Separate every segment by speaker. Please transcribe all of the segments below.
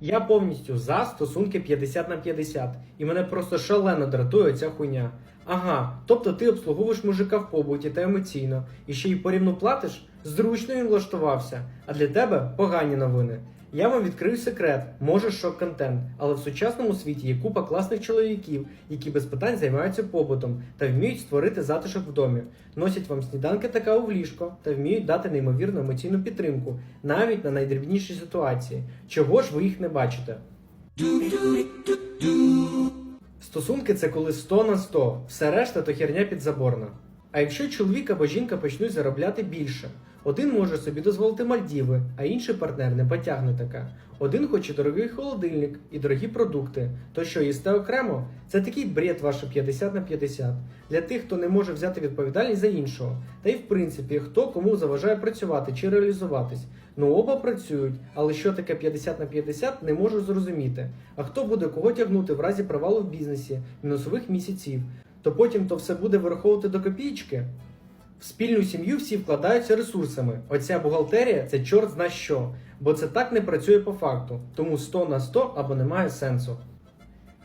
Speaker 1: Я повністю за стосунки 50 на 50, і мене просто шалено дратує ця хуйня. Ага, тобто ти обслуговуєш мужика в побуті та емоційно, і ще й порівну платиш? Зручно він влаштувався, а для тебе погані новини. Я вам відкрию секрет, може шок-контент, але в сучасному світі є купа класних чоловіків, які без питань займаються побутом та вміють створити затишок в домі, носять вам сніданки та каву в ліжко та вміють дати неймовірну емоційну підтримку, навіть на найдрібніші ситуації. Чого ж ви їх не бачите? Стосунки це коли 100 на 100, все решта то херня підзаборна. А якщо чоловік або жінка почнуть заробляти більше, один може собі дозволити Мальдіви, а інший партнер не потягне така. Один хоче дорогий холодильник і дорогі продукти. То що їсте окремо? Це такий бред ваше 50 на 50. Для тих, хто не може взяти відповідальність за іншого. Та й в принципі, хто кому заважає працювати чи реалізуватись. Ну оба працюють, але що таке 50 на 50 не можу зрозуміти. А хто буде кого тягнути в разі провалу в бізнесі, мінусових місяців, то потім то все буде вираховувати до копійки. В спільну сім'ю всі вкладаються ресурсами. Оця бухгалтерія це чорт зна що, бо це так не працює по факту, тому 100 на 100 або немає сенсу.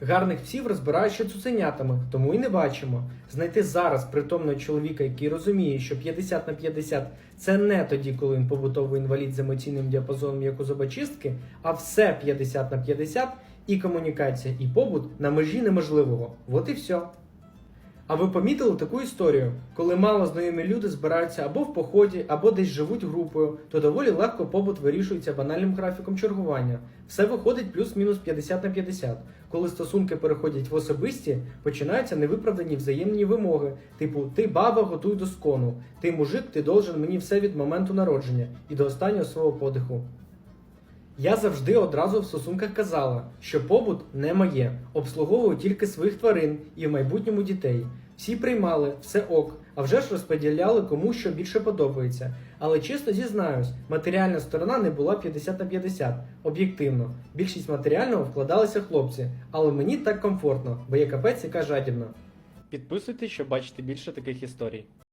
Speaker 1: Гарних псів розбирають ще цуценятами, тому і не бачимо. Знайти зараз притомного чоловіка, який розуміє, що 50 на 50 це не тоді, коли він побутовий інвалід з емоційним діапазоном, як у зубочистки, а все 50 на 50 і комунікація, і побут на межі неможливого. От і все. А ви помітили таку історію? Коли мало знайомі люди збираються або в поході, або десь живуть групою, то доволі легко побут вирішується банальним графіком чергування. Все виходить плюс-мінус 50 на 50. Коли стосунки переходять в особисті, починаються невиправдані взаємні вимоги, типу ти баба, готуй до скону, ти мужик, ти должен мені все від моменту народження і до останнього свого подиху. Я завжди одразу в стосунках казала, що побут не моє, обслуговую тільки своїх тварин і в майбутньому дітей. Всі приймали, все ок, а вже ж розподіляли кому що більше подобається. Але чесно зізнаюсь, матеріальна сторона не була 50 на 50, об'єктивно. Більшість матеріального вкладалися хлопці, але мені так комфортно, бо є капець яка жадібна. Підписуйтесь, щоб бачити більше таких історій.